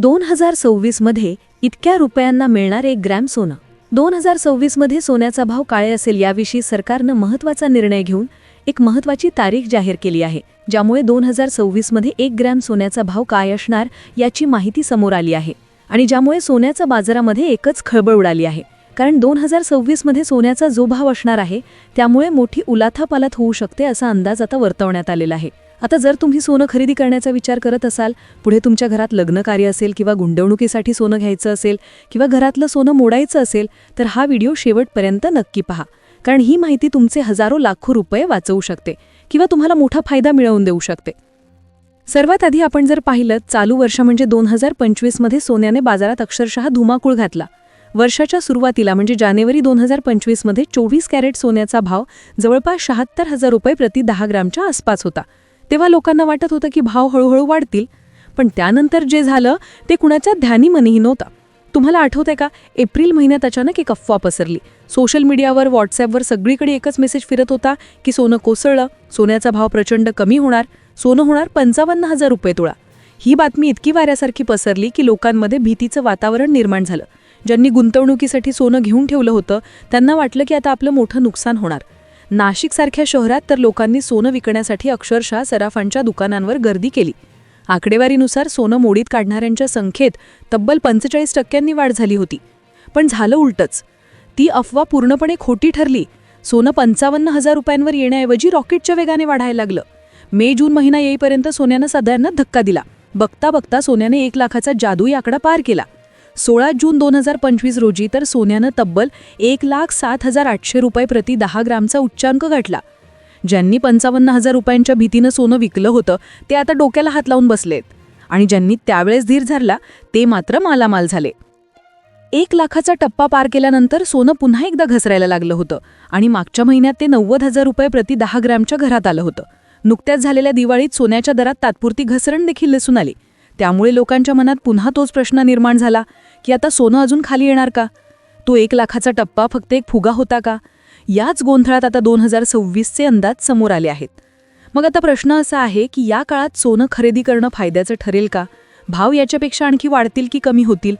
दोन हजार सव्वीसमध्ये इतक्या रुपयांना मिळणार एक ग्रॅम सोनं. दोन हजार सव्वीसमध्ये सोन्याचा भाव काय असेल याविषयी सरकारनं महत्त्वाचा निर्णय घेऊन एक महत्त्वाची तारीख जाहीर केली आहे ज्यामुळे दोन हजार सव्वीसमध्ये एक ग्रॅम सोन्याचा भाव काय असणार याची माहिती समोर आली आहे आणि ज्यामुळे सोन्याच्या बाजारामध्ये एकच खळबळ उडाली आहे. कारण दोन हजार सव्वीसमध्ये सोन्याचा जो भाव असणार आहे त्यामुळे मोठी उलाथापालात होऊ शकते असा अंदाज आता वर्तवण्यात आलेला आहे. आता जर तुम्ही सोनं खरेदी करण्याचा विचार करत असाल पुढे तुमच्या घरात लग्नकार्य असेल किंवा गुंतवणुकीसाठी सोनं घ्यायचं असेल किंवा घरातलं सोनं मोडायचं असेल तर हा व्हिडिओ शेवटपर्यंत नक्की पहा. कारण ही माहिती तुमचे हजारो लाखो रुपये वाचवू शकते किंवा तुम्हाला मोठा फायदा मिळवून देऊ शकते. सर्वात आधी आपण जर पाहिलं चालू वर्ष म्हणजे दोन हजार पंचवीसमध्ये सोन्याने बाजारात अक्षरशः धुमाकूळ घातला. वर्षाच्या सुरुवातीला म्हणजे जानेवारी दोन हजार पंचवीसमध्ये चोवीस कॅरेट सोन्याचा भाव जवळपास शहात्तर हजार रुपये प्रति दहा ग्रामच्या आसपास होता. तेव्हा लोकांना वाटत होतं की भाव हळूहळू वाढतील. पण त्यानंतर जे झालं ते कुणाच्या ध्यानी मनीही नव्हता. तुम्हाला आठवतंय का? एप्रिल महिन्यात अचानक एक अफवा पसरली. सोशल मीडियावर व्हॉट्सॲपवर सगळीकडे एकच मेसेज फिरत होता की सोनं कोसळलं सोन्याचा भाव प्रचंड कमी होणार सोनं होणार पंचावन्न हजार रुपये तुळा. ही बातमी इतकी वाऱ्यासारखी पसरली की लोकांमध्ये भीतीचं वातावरण निर्माण झालं. ज्यांनी गुंतवणुकीसाठी सोनं घेऊन ठेवलं होतं त्यांना वाटलं की आता आपलं मोठं नुकसान होणार. नाशिकसारख्या शहरात तर लोकांनी सोनं विकण्यासाठी अक्षरशः सराफांच्या दुकानांवर गर्दी केली. आकडेवारीनुसार सोनं मोडीत काढणाऱ्यांच्या संख्येत तब्बल पंचेचाळीस टक्क्यांनी वाढ झाली होती. पण झालं उलटंच. ती अफवा पूर्णपणे खोटी ठरली. सोनं पंचावन्न हजार रुपयांवर येण्याऐवजी रॉकेटच्या वेगाने वाढायला लागलं. मे जून महिना येईपर्यंत सोन्यानं सगळ्यांना धक्का दिला. बघता बघता सोन्याने एक लाखाचा जादुई आकडा पार केला. सोळा जून दोन हजार पंचवीस रोजी तर सोन्यानं तब्बल एक लाख सात हजार आठशे रुपये प्रति दहा ग्रामचा उच्चांक गाठला. ज्यांनी पंचावन्न हजार रुपयांच्या भीतीनं सोनं विकलं होतं ते आता डोक्याला हात लावून बसलेत. आणि ज्यांनी त्यावेळेस धीर धरला ते मात्र मालामाल झाले. एक लाखाचा टप्पा पार केल्यानंतर सोनं पुन्हा एकदा घसरायला लागलं होतं आणि मागच्या महिन्यात ते नव्वद हजार रुपये प्रति दहा ग्रॅमच्या घरात आलं होतं. नुकत्याच झालेल्या दिवाळीत सोन्याच्या दरात तात्पुरती घसरण देखील दिसून आली. त्यामुळे लोकांच्या मनात पुन्हा तोच प्रश्न निर्माण झाला की आता सोनं अजून खाली येणार का? तो एक लाखाचा टप्पा फक्त एक फुगा होता का? याच गोंधळात आता दोन हजार सव्वीसचे अंदाज समोर आले आहेत. मग आता प्रश्न असा आहे की या काळात सोनं खरेदी करणं फायद्याचं ठरेल का? भाव याच्यापेक्षा आणखी वाढतील की कमी होतील?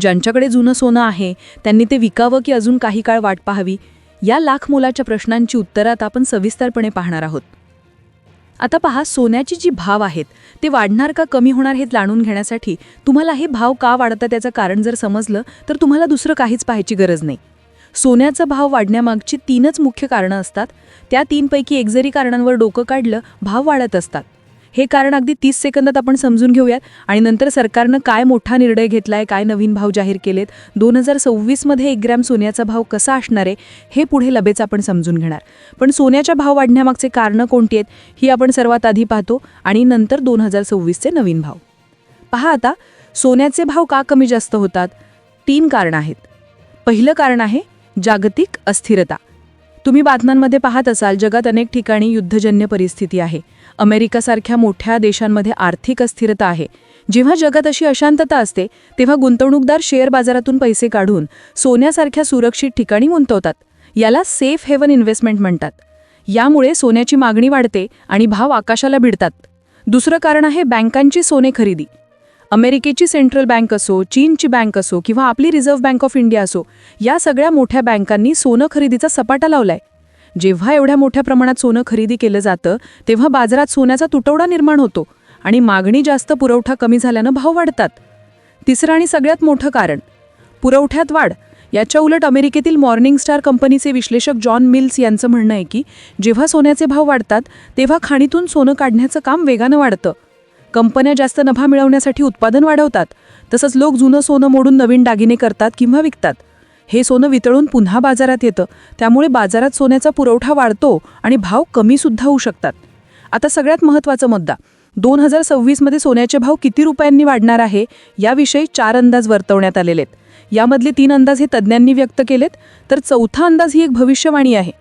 ज्यांच्याकडे जुनं सोनं आहे त्यांनी ते विकावं की अजून काही काळ वाट पाहावी? या लाख मोलाच्या प्रश्नांची उत्तरात आपण सविस्तरपणे पाहणार आहोत. आता पहा सोन्याची जी भाव आहेत ते वाढणार का कमी होणार हे जाणून घेण्यासाठी तुम्हाला हे भाव का वाढतं त्याचं कारण जर समजलं तर तुम्हाला दुसरं काहीच पाहायची गरज नाही. सोन्याचा भाव वाढण्यामागची तीनच मुख्य कारणं असतात. त्या तीनपैकी एक जरी कारणांवर डोकं काढलं भाव वाढत असतात. हे कारण अगदी तीस सेकंदात आपण समजून घेऊयात. आणि नंतर सरकारनं काय मोठा निर्णय घेतलाय काय नवीन भाव जाहीर केलेत दोन हजार सव्वीसमध्ये एक ग्रॅम सोन्याचा भाव कसा असणार आहे हे पुढे लबेच आपण समजून घेणार. पण सोन्याच्या भाव वाढण्यामागचे कारणं कोणती आहेत ही आपण सर्वात आधी पाहतो आणि नंतर दोन हजार सव्वीसचे नवीन भाव. पहा आता सोन्याचे भाव का कमी जास्त होतात? तीन कारणं आहेत. पहिलं कारण आहे जागतिक अस्थिरता. तुम्ही बातम्यांमध्ये पाहत असाल जगात अनेक ठिकाणी युद्धजन्य परिस्थिती आहे. अमेरिकासारख्या मोठ्या देशांमध्ये आर्थिक अस्थिरता आहे. जेव्हा जगात अशी अशांतता असते तेव्हा गुंतवणूकदार शेअर बाजारातून पैसे काढून सोन्यासारख्या सुरक्षित ठिकाणी गुंतवतात. याला सेफ हेवन इन्व्हेस्टमेंट म्हणतात. यामुळे सोन्याची मागणी वाढते आणि भाव आकाशाला भिडतात. दुसरं कारण आहे बँकांची सोने खरेदी. अमेरिकेची सेंट्रल बँक असो चीनची बँक असो किंवा आपली रिझर्व्ह बँक ऑफ इंडिया असो या सगळ्या मोठ्या बँकांनी सोनं खरेदीचा सपाटा लावलाय. जेव्हा एवढ्या मोठ्या प्रमाणात सोनं खरेदी केलं जातं तेव्हा बाजारात सोन्याचा तुटवडा निर्माण होतो आणि मागणी जास्त पुरवठा कमी झाल्यानं भाव वाढतात. तिसरं आणि सगळ्यात मोठं कारण पुरवठ्यात वाढ. याच्या उलट अमेरिकेतील मॉर्निंग स्टार कंपनीचे विश्लेषक जॉन मिल्स यांचं म्हणणं आहे की जेव्हा सोन्याचे भाव वाढतात तेव्हा खाणीतून सोनं काढण्याचं काम वेगानं वाढतं. कंपन्या जास्त नफा मिळवण्यासाठी उत्पादन वाढवतात तसंच लोक जुनं सोनं मोडून नवीन दागिने करतात किंवा विकतात. हे सोनं वितळून पुन्हा बाजारात येतं त्यामुळे बाजारात सोन्याचा पुरवठा वाढतो आणि भाव कमीसुद्धा होऊ शकतात. आता सगळ्यात महत्त्वाचा मुद्दा दोन हजार सव्वीसमध्ये सोन्याचे भाव किती रुपयांनी वाढणार आहे याविषयी चार अंदाज वर्तवण्यात आलेले आहेत. यामधले तीन अंदाज हे तज्ज्ञांनी व्यक्त केलेत तर चौथा अंदाज ही एक भविष्यवाणी आहे.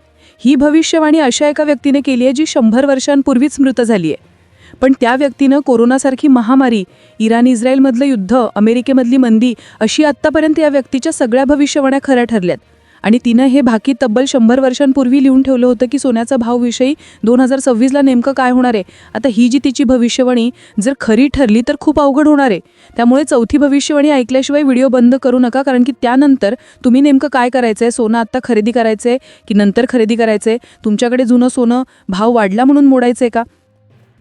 ही भविष्यवाणी अशा एका व्यक्तीने केली आहे जी शंभर वर्षांपूर्वीच मृत झाली आहे. पण त्या व्यक्तीनं कोरोनासारखी महामारी इराण इस्रायलमधलं युद्ध अमेरिकेमधली मंदी अशी आत्तापर्यंत या व्यक्तीच्या सगळ्या भविष्यवाण्या खऱ्या ठरल्यात. आणि तिनं हे भाकी तब्बल शंभर वर्षांपूर्वी लिहून ठेवलं होतं की सोन्याचा भावविषयी दोन हजार सव्वीसला नेमकं काय होणार आहे? आता ही जी तिची भविष्यवाणी जर खरी ठरली तर खूप अवघड होणार आहे. त्यामुळे चौथी भविष्यवाणी ऐकल्याशिवाय व्हिडिओ बंद करू नका कारण की त्यानंतर तुम्ही नेमकं काय करायचं आहे सोनं आत्ता खरेदी करायचं आहे की नंतर खरेदी करायचं आहे तुमच्याकडे जुनं सोनं भाव वाढला म्हणून मोडायचं आहे का?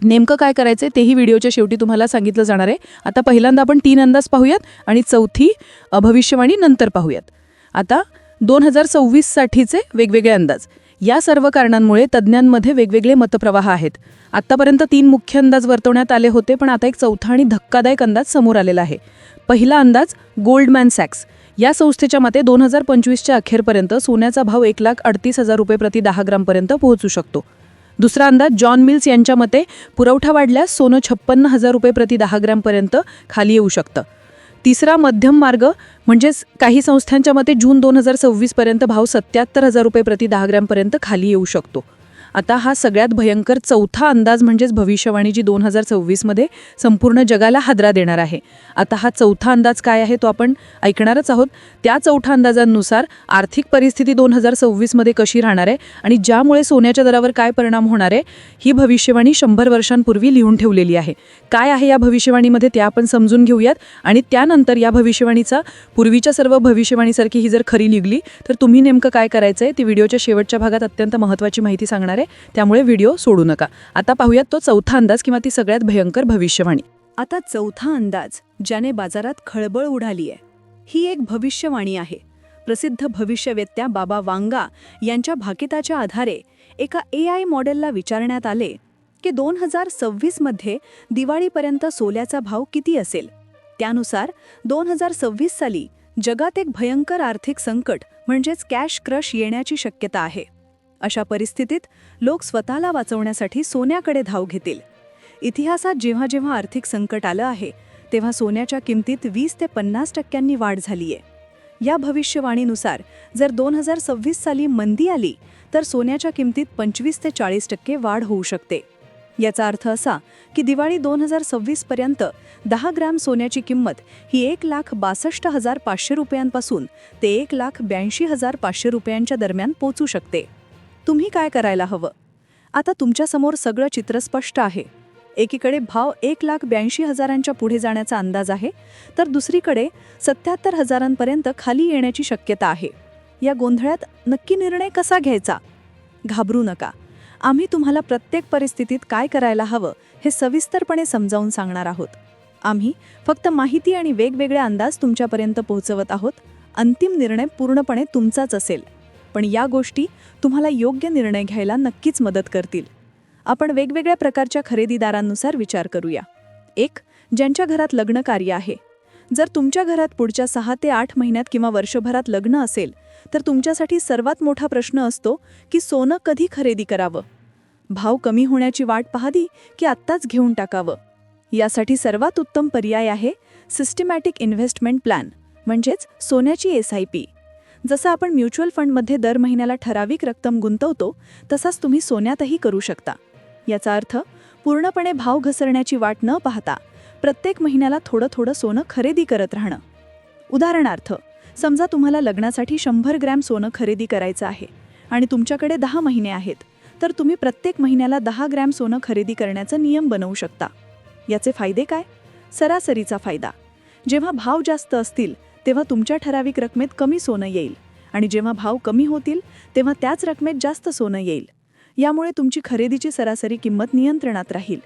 नेमकं काय करायचं आहे तेही व्हिडिओच्या शेवटी तुम्हाला सांगितलं जाणार आहे. आता पहिल्यांदा आपण तीन अंदाज पाहूयात आणि चौथी भविष्यवाणी नंतर पाहूयात. आता दोन हजार सव्वीससाठीचे वेगवेगळे अंदाज. या सर्व कारणांमुळे तज्ज्ञांमध्ये वेगवेगळे मतप्रवाह आहेत. आत्तापर्यंत तीन मुख्य अंदाज वर्तवण्यात आले होते पण आता एक चौथा आणि धक्कादायक अंदाज समोर आलेला आहे. पहिला अंदाज गोल्डमॅन सॅक्स. या संस्थेच्या मते दोन हजार पंचवीसच्या अखेरपर्यंत सोन्याचा भाव एक लाख अडतीस हजार रुपये प्रति दहा ग्रामपर्यंत पोहोचू शकतो. दुसरा अंदाज जॉन मिल्स यांच्या मते पुरवठा वाढल्यास सोनं छप्पन्न हजार रुपये प्रति दहा ग्रॅमपर्यंत खाली येऊ शकतं. तिसरा मध्यम मार्ग म्हणजेच काही संस्थांच्या मते जून दोन हजार सव्वीसपर्यंत भाव सत्याहत्तर हजार रुपये प्रति दहा ग्रॅमपर्यंत खाली येऊ शकतो. आता हा सगळ्यात भयंकर चौथा अंदाज म्हणजेच भविष्यवाणी जी दोन हजार सव्वीसमध्ये संपूर्ण जगाला हादरा देणार आहे. आता हा चौथा अंदाज काय आहे तो आपण ऐकणारच आहोत. त्या चौथ्या अंदाजांनुसार आर्थिक परिस्थिती दोन हजार सव्वीसमध्ये कशी राहणार आहे आणि ज्यामुळे सोन्याच्या दरावर काय परिणाम होणार आहे ही भविष्यवाणी शंभर वर्षांपूर्वी लिहून ठेवलेली आहे. काय आहे या भविष्यवाणीमध्ये ते आपण समजून घेऊयात आणि त्यानंतर या भविष्यवाणीचा पूर्वीच्या सर्व भविष्यवाणीसारखी ही जर खरी निघली तर तुम्ही नेमकं काय करायचं आहे ती व्हिडिओच्या शेवटच्या भागात अत्यंत महत्त्वाची माहिती सांगणार आहे. त्यामुळे व्हिडिओ सोडू नका. आता पाहूयात तो चौथा अंदाज किंवा ती सगळ्यात भयंकर भविष्यवाणी. आता चौथा अंदाज ज्याने बाजारात खळबळ उडाली आहे ही एक भविष्यवाणी आहे. प्रसिद्ध भविष्यवेत्या बाबा वांगा यांच्या भाकिताच्या आधारे एका ए आय मॉडेलला विचारण्यात आले की दोन हजार सव्वीसमध्ये दिवाळीपर्यंत सोल्याचा भाव किती असेल? त्यानुसार दोन हजार सव्वीस साली जगात एक भयंकर आर्थिक संकट म्हणजेच कॅश क्रश येण्याची शक्यता आहे. अशा परिस्थितीत लोक स्वतःला वाचवण्यासाठी सोन्याकडे धाव घेतील. इतिहासात जेव्हा जेव्हा आर्थिक संकट आलं आहे तेव्हा सोन्याच्या किमतीत वीस ते पन्नास टक्क्यांनी वाढ झाली आहे या भविष्यवाणीनुसार जर दोन हजार सव्वीस साली मंदी आली तर सोन्याच्या किमतीत पंचवीस ते चाळीस टक्के वाढ होऊ शकते. याचा अर्थ असा की दिवाळी दोन हजार सव्वीसपर्यंत दहा ग्रॅम सोन्याची किंमत ही एक लाख बासष्ट हजार पाचशे रुपयांपासून ते एक लाख ब्याऐंशी हजार पाचशे रुपयांच्या दरम्यान पोचू शकते. तुम्ही काय करायला हवं? आता तुमच्यासमोर सगळं चित्र स्पष्ट आहे. एकीकडे भाव एक लाख ब्याऐंशी हजारांच्या पुढे जाण्याचा अंदाज आहे तर दुसरीकडे सत्याहत्तर हजारांपर्यंत खाली येण्याची शक्यता आहे. या गोंधळात नक्की निर्णय कसा घ्यायचा? घाबरू नका. आम्ही तुम्हाला प्रत्येक परिस्थितीत काय करायला हवं हे सविस्तरपणे समजावून सांगणार आहोत. आम्ही फक्त माहिती आणि वेगवेगळे अंदाज तुमच्यापर्यंत पोहोचवत आहोत. अंतिम निर्णय पूर्णपणे तुमचाच असेल. पण या गोष्टी तुम्हाला योग्य निर्णय घ्यायला नक्कीच मदत करतील. आपण वेगवेगळ्या प्रकारच्या खरेदीदारांनुसार विचार करूया. एक ज्यांच्या घरात लग्न कार्य आहे. जर तुमच्या घरात पुढच्या सहा ते आठ महिन्यात किंवा वर्षभरात लग्न असेल तर तुमच्यासाठी सर्वात मोठा प्रश्न असतो की सोनं कधी खरेदी करावं? भाव कमी होण्याची वाट पाहावी की आत्ताच घेऊन टाकावं? यासाठी सर्वात उत्तम पर्याय आहे सिस्टमॅटिक इन्व्हेस्टमेंट प्लॅन म्हणजेच सोन्याची एस आय पी. जसं आपण म्युच्युअल फंडमध्ये दर महिन्याला ठराविक रक्कम गुंतवतो तसाच तुम्ही सोन्यातही करू शकता. याचा अर्थ पूर्णपणे भाव घसरण्याची वाट न पाहता प्रत्येक महिन्याला थोडं थोडं सोनं खरेदी करत राहणं. उदाहरणार्थ समजा तुम्हाला लग्नासाठी शंभर ग्रॅम सोनं खरेदी करायचं आहे आणि तुमच्याकडे दहा महिने आहेत तर तुम्ही प्रत्येक महिन्याला दहा ग्रॅम सोनं खरेदी करण्याचा नियम बनवू शकता. याचे फायदे काय? सरासरीचा फायदा. जेव्हा भाव जास्त असतील तेव्हा तुमच्या ठराविक रकमेत कमी सोनं येईल. आणि जेव्हा भाव कमी होतील तेव्हा त्याच रकमेत जास्त सोनं येईल. यामुळे तुमची खरेदीची सरासरी किंमत नियंत्रणात राहील.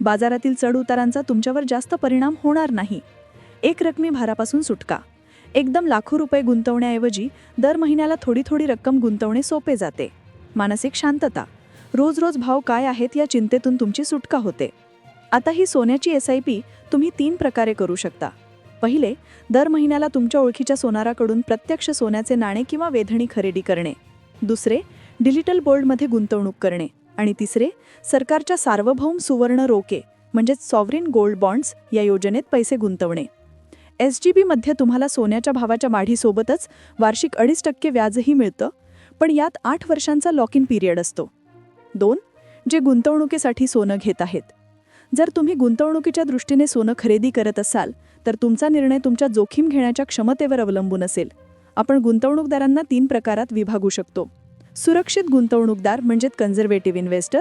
बाजारातील चढउतारांचा तुमच्यावर जास्त परिणाम होणार नाही. एक रकमी भारापासून सुटका. एकदम लाखो रुपये गुंतवण्याऐवजी दर महिन्याला थोडी थोडी रक्कम गुंतवणे सोपे जाते. मानसिक शांतता. रोज रोज भाव काय आहेत या चिंतेतून तुमची सुटका होते. आता ही सोन्याची एस आय पी तुम्ही तीन प्रकारे करू शकता. पहिले दर महिन्याला तुमच्या ओळखीच्या सोनाराकडून प्रत्यक्ष सोन्याचे नाणे किंवा वेधणी खरेदी करणे. दुसरे डिजिटल बोल्डमध्ये गुंतवणूक करणे. आणि तिसरे सरकारच्या सार्वभौम सुवर्ण रोके म्हणजेच सॉव्हरिन गोल्ड बॉन्ड्स या योजनेत पैसे गुंतवणे. एस जी बीमध्ये तुम्हाला सोन्याच्या भावाच्या वाढीसोबतच वार्षिक अडीच टक्के व्याजही मिळतं पण यात आठ वर्षांचा लॉक इन पिरियड असतो. दोन जे गुंतवणुकीसाठी सोनं घेत आहेत. जर तुम्ही गुंतवणुकीच्या दृष्टीने सोनं खरेदी करत असाल तर तुमचा निर्णय तुमच्या जोखीम घेण्याच्या क्षमतेवर अवलंबून असेल. आपण गुंतवणूकदारांना तीन प्रकारात विभागू शकतो. सुरक्षित गुंतवणूकदार म्हणजेच कन्झर्वेटिव्ह इन्व्हेस्टर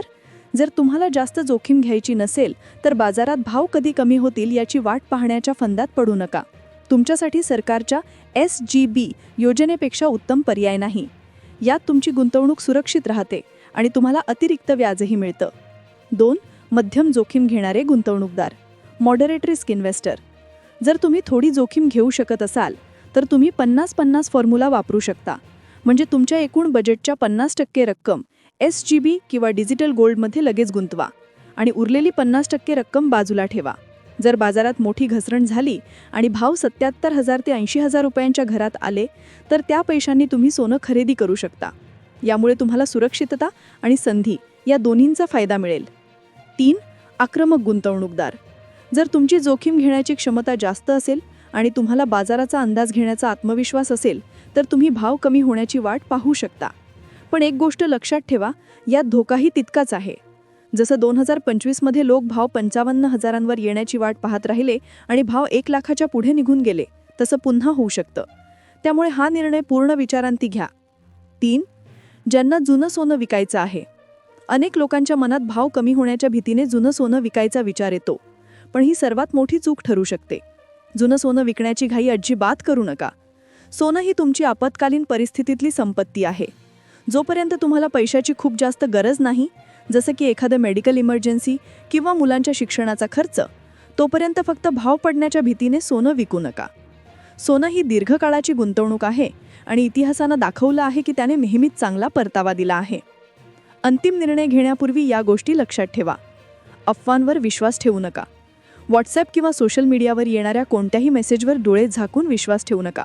जर तुम्हाला जास्त जोखीम घ्यायची नसेल तर बाजारात भाव कधी कमी होतील याची वाट पाहण्याच्या फंदात पडू नका. तुमच्यासाठी सरकारच्या एस जी बी योजनेपेक्षा उत्तम पर्याय नाही. यात तुमची गुंतवणूक सुरक्षित राहते आणि तुम्हाला अतिरिक्त व्याजही मिळतं. दोन मध्यम जोखीम घेणारे गुंतवणूकदार. मॉडरेट रिस्क इन्व्हेस्टर जर तुम्ही थोडी जोखीम घेऊ शकत असाल तर तुम्ही पन्नास पन्नास फॉर्म्युला वापरू शकता. म्हणजे तुमच्या एकूण बजेटच्या पन्नास टक्के रक्कम एस जी बी किंवा डिजिटल गोल्डमध्ये लगेच गुंतवा आणि उरलेली पन्नास टक्के रक्कम बाजूला ठेवा. जर बाजारात मोठी घसरण झाली आणि भाव सत्याहत्तर हजार ते ऐंशी हजार रुपयांच्या घरात आले तर त्या पैशांनी तुम्ही सोनं खरेदी करू शकता. यामुळे तुम्हाला सुरक्षितता आणि संधी या दोन्हींचा फायदा मिळेल. तीन आक्रमक गुंतवणूकदार. जर तुमची जोखीम घेण्याची क्षमता जास्त असेल आणि तुम्हाला बाजाराचा अंदाज घेण्याचा आत्मविश्वास असेल तर तुम्ही भाव कमी होण्याची वाट पाहू शकता. पण एक गोष्ट लक्षात ठेवा यात धोकाही तितकाच आहे. जसं दोन हजार पंचवीसमध्ये लोक भाव पंचावन्न हजारांवर येण्याची वाट पाहत राहिले आणि भाव एक लाखाच्या पुढे निघून गेले तसं पुन्हा होऊ शकतं. त्यामुळे हा निर्णय पूर्ण विचारांती घ्या. तीन ज्यांना जुनं सोनं विकायचं आहे. अनेक लोकांच्या मनात भाव कमी होण्याच्या भीतीने जुनं सोनं विकायचा विचार येतो. पण ही सर्वात मोठी चूक ठरू शकते. जुनं सोनं विकण्याची घाई अजिबात करू नका. सोनं ही तुमची आपत्कालीन परिस्थितीतली संपत्ती आहे. जोपर्यंत तुम्हाला पैशाची खूप जास्त गरज नाही जसं की एखादं मेडिकल इमर्जन्सी किंवा मुलांच्या शिक्षणाचा खर्च तोपर्यंत फक्त भाव पडण्याच्या भीतीने सोनं विकू नका. सोनं ही दीर्घकाळाची गुंतवणूक आहे आणि इतिहासानं दाखवलं आहे की त्याने नेहमीच चांगला परतावा दिला आहे. अंतिम निर्णय घेण्यापूर्वी या गोष्टी लक्षात ठेवा. अफवांवर विश्वास ठेवू नका. व्हॉट्सॲप किंवा सोशल मीडियावर येणाऱ्या कोणत्याही मेसेजवर डोळे झाकून विश्वास ठेवू नका.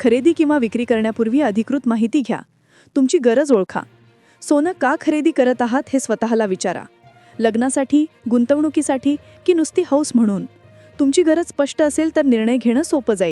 खरेदी किंवा विक्री करण्यापूर्वी अधिकृत माहिती घ्या. तुमची गरज ओळखा. सोनं का खरेदी करत आहात हे स्वतःला विचारा. लग्नासाठी गुंतवणुकीसाठी की नुसती हौस म्हणून? तुमची गरज स्पष्ट असेल तर निर्णय घेणं सोपं जाईल.